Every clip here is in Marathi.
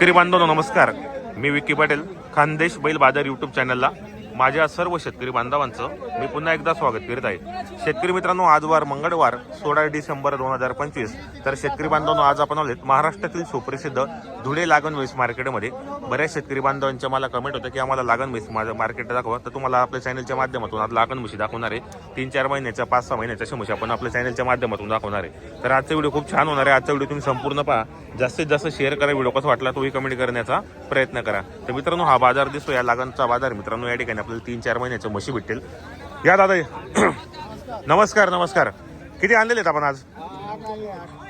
शेतकरी बांधवांनो नमस्कार. मी विकी पाटील खानदेश बैल बाजार यूट्यूब चॅनलला माझ्या सर्व शेतकरी बांधवांचं मी पुन्हा एकदा स्वागत करीत आहे. शेतकरी मित्रांनो आज वार मंगळवार सोळा डिसेंबर दोन हजार पंचवीस. तर शेतकरी बांधवांनो आज आपण आलोत महाराष्ट्रातील सुप्रसिद्ध धुळे लागण वेस मार्केटमध्ये. बऱ्याच शेतकरी बांधवांच्या मला कमेंट होतं की आम्हाला लागण वेस माझं मार्केट दाखवा. तर तुम्हाला आपल्या चॅनलच्या माध्यमातून आज लागण म्हशी दाखवणार आहे. तीन चार महिन्याच्या पाच सहा महिन्याच्या अशा म्हशी आपण आपल्या चॅनलच्या माध्यमातून दाखवणार आहे. तर आजचा व्हिडिओ खूप छान होणार आहे. आजचा व्हिडिओ तुम्ही संपूर्ण पहा. जास्तीत जास्त शेअर करा व्हिडिओ कसा वाटला तोही कमेंट करण्याचा प्रयत्न करा. तर मित्रांनो हा बाजार दिसतो या लागणचा बाजार मित्रांनो या ठिकाणी आपल्याला तीन चार महिन्याच्या म्हशी भेटेल या दादा नमस्कार नमस्कार. किती आणलेले आहेत आपण आज?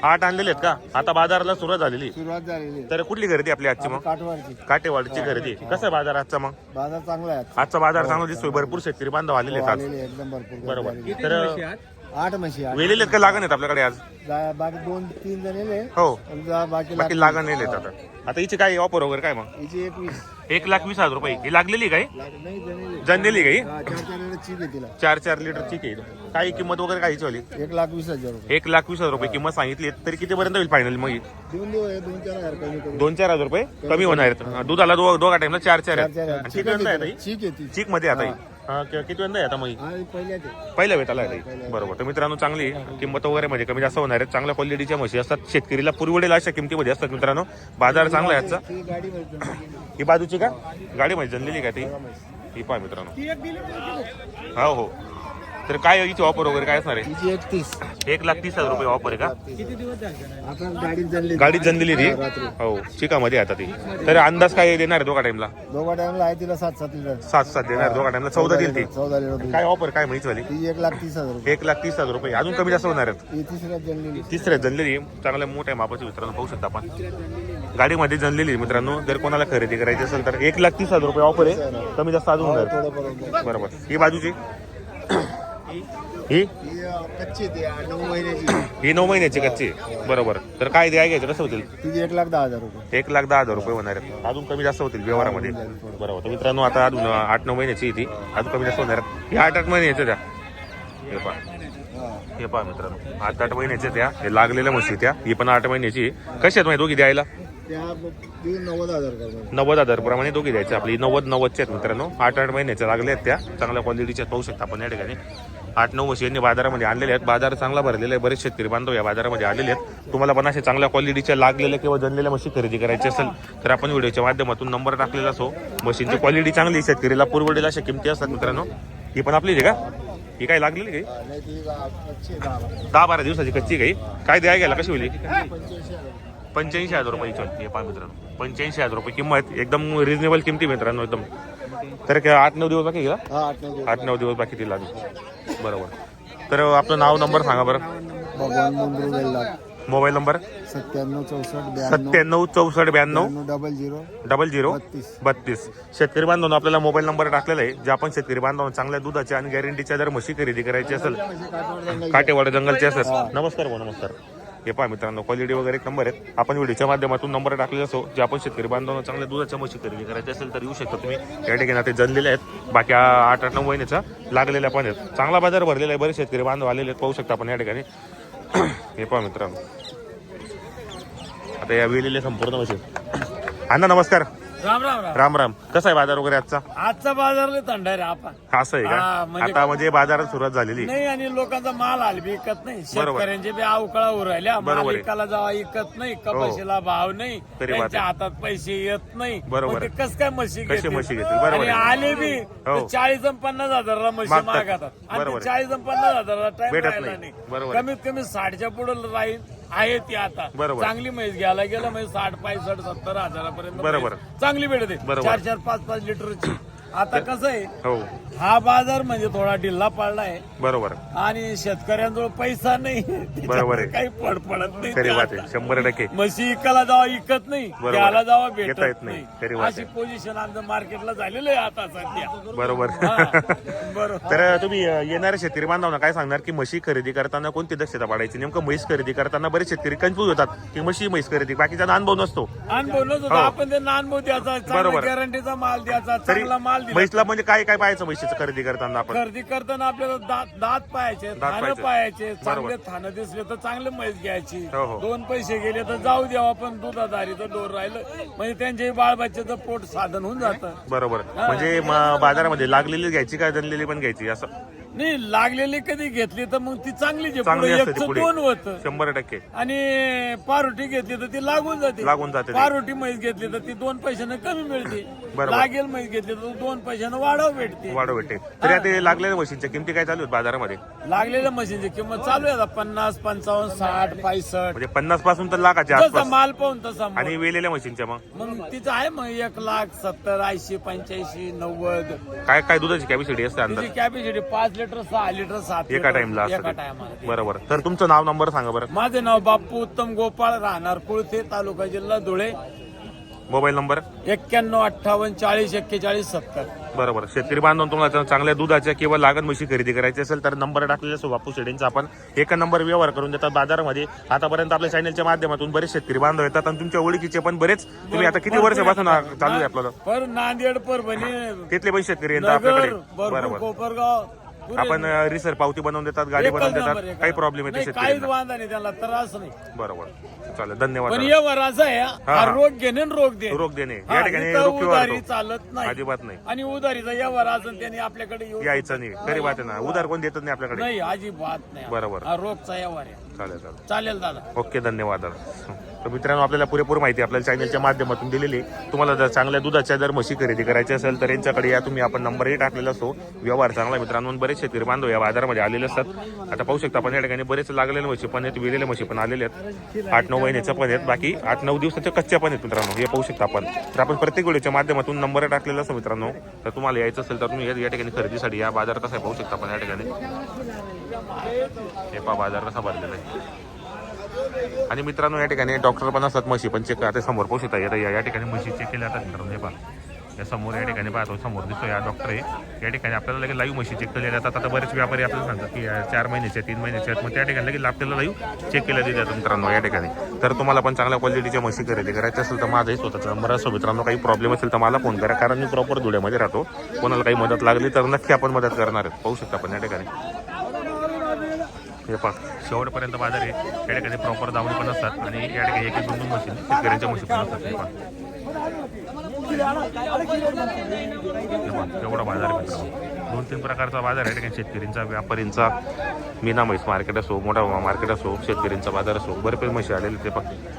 आठ आणलेले आहेत का? आता बाजाराला सुरुवात झालेली. सुरुवात झालेली. तर कुठली खरेदी आपली आजची मग? काठवाडची. काटेवाडीची खरेदी. कसं आहे बाजार आजचा मग? बाजार चांगला आहे आजचा. बाजार चांगला दिसतोय. भरपूर शेतकरी बांधव आलेले आहेत आज. एकदम भरपूर बरोबर. तर आठ म्हशी आठ वेलेले आहेत का लागण आहेत आपल्याकडे आज? जा- बाकी दोन तीन जण येले. हो. जा- बाकी बाकी लागण नेले आता. आता हिची काय ऑफर वगैरे काय मग? हिची एकवीस एक लाख वीस हजार रुपये. ही लागलेली काय? लाग- नाही जणेले. जनलेली काही हा, चार चार वेळेला चीप आहे तिला. चार चार लिटर चिक आहे. काही किंमत वगैरे काहीच वाली एक लाख वीस हजार रुपये. एक लाख वीस हजार रुपये किंमत सांगितली तरी कितीपर्यंत होईल फायनल मग ही? देऊन देऊ हे दोन चार हजार कमी करू. दोन चार हजार रुपये कमी होणार आहेत. दुधाला दो दोघा टाइमला चार चार चार आहेत. चार हजार. आणि किती वेळा आहे चीक आहे ती. चिकमध्ये आता ही? हा, कि- किती वेळा आहे आता मग ही? आहे. पहिल्या वेताला आहे ताई. बरोबर. तर मित्रांनो चांगली किंमत वगैरे म्हणजे कमी जास्त होणार आहेत. चांगल्या क्वालिटीच्या म्हशी असतात. शेतकरीला पुरवडेल अशा किमतीमध्ये असतात मित्रांनो. बाजार चांगला आहे आजचा. ती गाडी मध्ये जमलेली. ही बाजूची का? गाडी म्हणजे जनलेली का ती? ही पाय मित्रांनो. हो हो. तर काय इथे ऑफर वगैरे काय असणार आहे? हिची एकतीस एक लाख तीस हजार रुपये ऑफर आहे का? आता गाडीत जणली गाडीत जनलेली ती? रात्री. हो चिकामध्ये आता ती. तर अंदाज काय देणार आहे दोघा टाइमला दोघा टाइमला आहे तिला सात सात लिटर. सात सात देणार दोघा टाइमला चौदा देईल ती. चौदा लिटर काय ऑफर काय माहिती वाली? ती एक लाख तीस हजार रुपये. एक लाख तीस हजार रुपये. अजून कमी जास्त होणार आहेत? ही जणलेली तिसऱ्या जनलेली चांगल्या मोठ्या मापाची मित्रांनो पाहू शकता आपण. गाडीमध्ये जनलेली मित्रांनो. जर कोणाला खरेदी करायची असेल तर एक लाख तीस हजार रुपये ऑफर आहे. कमी जास्त अजून होणार. थोडं बरोबर बरोबर. ही बाजूची? ही? कच्ची नऊ महिन्याची. ही नऊ महिन्याची कच्ची आहे. बरोबर. तर काय द्याय घ्यायचं? कसं होतील? एक लाख दहा हजार रुपये. एक लाख दहा हजार रुपये होणार आहेत. अजून कमी जास्त होतील व्यवहारामध्ये? बरोबर. तर मित्रांनो आता अजून आठ नऊ महिन्याची आहे ती. अजून कमी जास्त होणार आहेत. ही आठ आठ महिन्याच्या त्या. हे पहा. हे पहा मित्रांनो. आठ आठ महिन्याच्या त्या. हे लागलेल्या म्हशी त्या. ही पण आठ महिन्याची आहे. कशी आहेत माहिती दोघी द्यायला? त्या नव्वद हजार करणार नव्वद हजार प्रमाणे दोघी द्यायचे. आपली नव्वद नव्वदच्या आहेत मित्रांनो. आठ आठ महिन्याच्या लागल्या आहेत त्या. चांगल्या क्वालिटीच्या पाहू शकता आपण या ठिकाणी. आठ नऊ म्हशी यांनी बाजारामध्ये आणलेल्या आहेत. बाजार चांगला भरलेला आहे. बरेच शेतकरी बांधव या बाजारामध्ये आलेले आहेत. तुम्हाला पण अशा चांगल्या क्वालिटीच्या लागलेल्या किंवा जनलेल्या म्हशी खरेदी करायची असेल तर आपण व्हिडिओच्या माध्यमातून नंबर टाकलेला असो. म्हशींची क्वालिटी चांगली शेतकरीला पुरवडेल अशा किमती असतात मित्रांनो. ही पण आपली आहे का? ही काय लागलेली काही हा, दहा- बारा दिवसाची कच्ची काही काय द्याय घ्यायला? कशी होईल ही? पंच्याऐंशी हजार रुपये चलते पहा मित्रांनो. पंच्याऐंशी हजार रुपये किंमत. एकदम रिजनेबल किमती मित्रांनो एकदम. तर आठ नऊ दिवस बाकी हा आठ नऊ दिवस. बाकी लागेल बरोबर. तर आपलं नाव नंबर सांगा बरं. भगवान मोबाईल नंबर? सत्त्याण्णव चौसष्ट ब्याण्णव. सत्त्याण्णव चौसष्ट ब्याण्णव. Double zero. Double zero. बत्तीस. बत्तीस. शेतकरी बांधवांनो आपल्याला मोबाईल नंबर टाकलेला आहे. जे आपण शेतकरी बांधवांना चांगल्या दुधाच्या आणि गॅरंटीच्या जर म्हशी खरेदी करायची असेल काटेवाड जंगलचे असतात नमस्कार भाऊ नमस्कार. हे पहा मित्रांनो क्वालिटी वगैरे एक नंबर आहेत. आपण व्हिडिओच्या माध्यमातून नंबर टाकलेला असो जे आपण शेतकरी बांधवांना चांगल्या दुधाच्या म्हशी खरेदी करायची असेल तर येऊ शकता तुम्ही. या ठिकाणी ते जनलेले आहेत. बाकी आठ आठ नऊ महिन्याचा लागलेल्या पण आहेत. चांगला बाजार भरलेला आहे. बरेच शेतकरी बांधव आलेले आहेत. पाहू शकता आपण या ठिकाणी. हे पहा मित्रांनो. आता या वेळेला संपूर्ण म्हशी अण्णा नमस्कार. राम राम राम राम राम कसा आहे बाजार वगैरे आजचा आजचा बाजार लय थंड आहे रे असं आहे हा, का म्हणजे- आता म्हणजे बाजारात सुरुवात झालेली नाही आणि लोकांचा माल आल बी विकत नाही बरोबर. शेतकऱ्यांचे बी अवकळा उरायल्या बरोबर आहे. हो. मालिकाला जेव्हा विकत नाही कपाशीला भाव नाही तरी बात त्यांच्या आहे. हातात पैसे येत नाही बरोबर मग ते आहे. कस काय म्हशी कशी घेतील? म्हशी घेतील? बरोबर आणि आहे. आले बी हो. चाळीस आणि पन्नास हजाराला म्हशी मागतात. मागतात आणि बरोबर आहे. चाळीस आणि पन्नास हजाराला टाइम भेटत राहिला नाही. नाही बरोबर आहे. कमीत कमी साठच्या पुढे राहील आहे ती आता बरोबर. चांगली म्हैस घ्यायला गेलं म्हणजे साठ पासष्ट सत्तर हजारापर्यंत बरोबर. म्हैस चांगली भेटते बरोबर. चार चार पाच पाच लिटरची आता कसं आहे हो. हा बाजार म्हणजे थोडा ढिल्ला पडलाय बरोबर. आणि शेतकऱ्यांजवळ पैसा नाही बरोबर आहे. त्याच्यामुळे काही पड पडत नाही खरी ते. आहे. शंभर टक्के. म्हशी इकाला जावा इकत नाही. बरोबर. घ्यायला जावा घेता भेटत येत नाही. खरी नाही बात अशी पोझिशन आमच्या मार्केटला झालेलं आहे आता सध्या. बरोबर. हा, बरोबर. तर तुम्ही अं, येणाऱ्या शेतकरी बांधवांना काय सांगणार की म्हशी खरेदी करताना कोणती दक्षता पाडायची? नेमकं म्हैस खरेदी करताना बरेच शेतकरी कन्फ्युज होतात की म्हशी म्हैस खरेदी. बाकीचा अनुभव नसतो. अनुभव नव्हता हो. आपण त्यांना अनुभव द्यायचा बरोबर. गॅरंटीचा माल द्यायचा चांगला माल माल दिला. म्हैसला म्हणजे काय काय पाहायचं म्हशीचं खरेदी करताना आपण? खरेदी करताना आपल्याला दात दात पाहायचे थानं पाहायचे. पाहायचे बरोबर. चांगले थानं दिसले तर चांगले म्हैस घ्यायची. हो, हो. दोन पैसे गेले तर जाऊ द्यावा पण दुधाधारीचं डोर राहिलं. म्हणजे त्यांच्याही बाळबच्च्याचं पोट साधन होऊन जातं. बरोबर. म्हणजे म- बाजारामध्ये लागलेली घ्यायची का जनलेली पण घ्यायची? असं? नाही लागलेली कधी घेतली तर मग ती चांगली जे चांगली पुढे असते ती एकचं पुढे. दोन होतं. शंभर टक्के. आणि पारोटी घेतली तर ती लागून जाते. लागून जाते ती. पारोटी म्हैस घेतली तर ती दोन पैशानं कमी मिळते. बरोबर. लागेल म्हैस घेतली तर दोन पैशानं वाढव भेटते. वाढ भेटते. तरी आता हे लागलेल्या म्हशींच्या किमती काय चालू आहेत बाजारामध्ये? लागलेल्या मशीनची किंमत चालू आहे आता. पन्नास पंचावन्न साठ पासष्ट म्हणजे पन्नासपासून तर लाखाच्या जसा आसपास. माल पाहून तसा माल. आणि वेलेल्या म्हशींच्या मग? मग तिचं आहे मग एक लाख सत्तर ऐंशी पंच्याऐंशी नव्वद. काय काय दुधाची कॅपॅसिटी असते अंदाज? कॅपॅसिटी पाच लिटर सहा लिटर सात एका टाइमला एका टायमाला. बरोबर. तर तुमचं नाव नंबर सांगा बरं. माझे नाव बाप्पू उत्तम गोपाळ राहणार कुळथे तालुका जिल्हा धुळे. Mobile number? एक्क्याण्णव अठ्ठावन्न चाळीस एक्केचाळीस सत्तर. बरोबर. शेतकरी बांधून तुम्हाला चांगल्या दुधाच्या किंवा लागण म्हशी खरेदी करायची असेल तर नंबर टाकलेला असो बापू शेडींचा. आपण एका नंबर व्यवहार करून देतात बाजारामध्ये. आतापर्यंत आपल्या चॅनलच्या माध्यमातून बरेच शेतकरी बांधव येतात आणि तुमच्या ओळखीचे पण बरेच. तुम्ही आता किती वर्षापासून चालू आहे आपल्याला पर नांदेड परभणी. तिथले पण शेतकरी येतात आपल्याकडे. बरोबर. कोपरगाव. पुरे आपण रिसर पावती बनवून देतात गाडी बनवून देतात. काही प्रॉब्लेम येते काहीच शेतकऱ्यांना वांधा नाही त्याला त्रास नाही. बरोबर. चालेल धन्यवाद पण दादा. वर असं आहे हा, हा. रोग घेणे आणि रोग दे रोग देणे. या ठिकाणी इथं रोग उधारी वाढतो चालत नाही. अजिबात नाही. आणि उधारीचा व्यवहार असून त्याने आपल्याकडे येऊ यायचं नाही. खरी बात आहे ना उधार कोण देतच नाही आपल्याकडे. नाही अजिबात नाही. बरोबर. हा रोगचा व्यवहार आहे. चालेल चालेल. चालेल दादा. ओके धन्यवाद दादा. तर मित्रांनो आपल्याला पुरेपूर माहिती आपल्याला चॅनलच्या माध्यमातून दिलेली. तुम्हाला जर चांगल्या दुधाच्या जर म्हशी खरेदी करायची असेल तर यांच्याकडे या तुम्ही. आपण नंबरही टाकलेला असतो. व्यवहार चांगला मित्रांनो. बरेच शेतकरी बांधव या बाजारामध्ये आलेले असतात. आता पाहू शकता आपण या ठिकाणी बरेच लागलेले म्हशी पण आहेत विलेल्या म्हशी पण आलेले आहेत. आठ नऊ महिन्याच्या पण आहेत. बाकी आठ नऊ दिवसाच्या कच्च्या पण आहेत मित्रांनो. हे पाहू शकता आपण. तर आपण प्रत्येक व्हिडिओच्या माध्यमातून नंबर टाकलेला असतो मित्रांनो. तर तुम्हाला यायचं असेल तर तुम्ही या- ठिकाणी खरेदीसाठी या बाजारात कसं आहे पाहू शकता आपण या ठिकाणी. हे पा बाजार कसा भरलेला आहे. आणि मित्रांनो या ठिकाणी डॉक्टर पण असतात म्हशी पण चेक आता समोर पोहोचत आहे या या ठिकाणी म्हशी चेक केल्या जातात मित्रांनो हे पा या समोर या ठिकाणी पाहतो समोर दिसतो या डॉक्टर आहे. या ठिकाणी आपल्याला लगेच लाईव्ह म्हशी चेक केल्या जातात. आता बरेच व्यापारी आपल्याला सांगतात की या चार महिन्याचे तीन महिन्याचे आहेत. मग त्या ठिकाणी लगेच आपल्याला लाईव्ह चेक केल्या जातात मित्रांनो या ठिकाणी. तर तुम्हाला पण चांगल्या क्वालिटीच्या म्हशी खरेदी करायची असेल तर माझाही स्वतःचा नंबर असो. मित्रांनो काही प्रॉब्लेम असेल तर मला फोन करा. कारण मी प्रॉपर धुळ्यामध्ये राहतो. कोणाला काही मदत लागली तर नक्की आपण मदत करणार आहेत. पाहू शकता आपण या ठिकाणी. हे पहा शेवटपर्यंत बाजार आहे. या ठिकाणी प्रॉपर दावणी पण असतात आणि या ठिकाणी एक एक दोन दोन मशीन शेतकऱ्यांच्या मशीन पण असतात. हे पहा. एवढा बाजार आहे मित्रांनो. दोन तीन प्रकारचा बाजार आहे. ठिकाणी शेतकऱ्यांचा व्यापारींचा मीना म्हैस मार्केट असो मोठा मार्केट असो शेतकऱ्यांचा बाजार असो बरेच म्हशी आलेले ते पहा.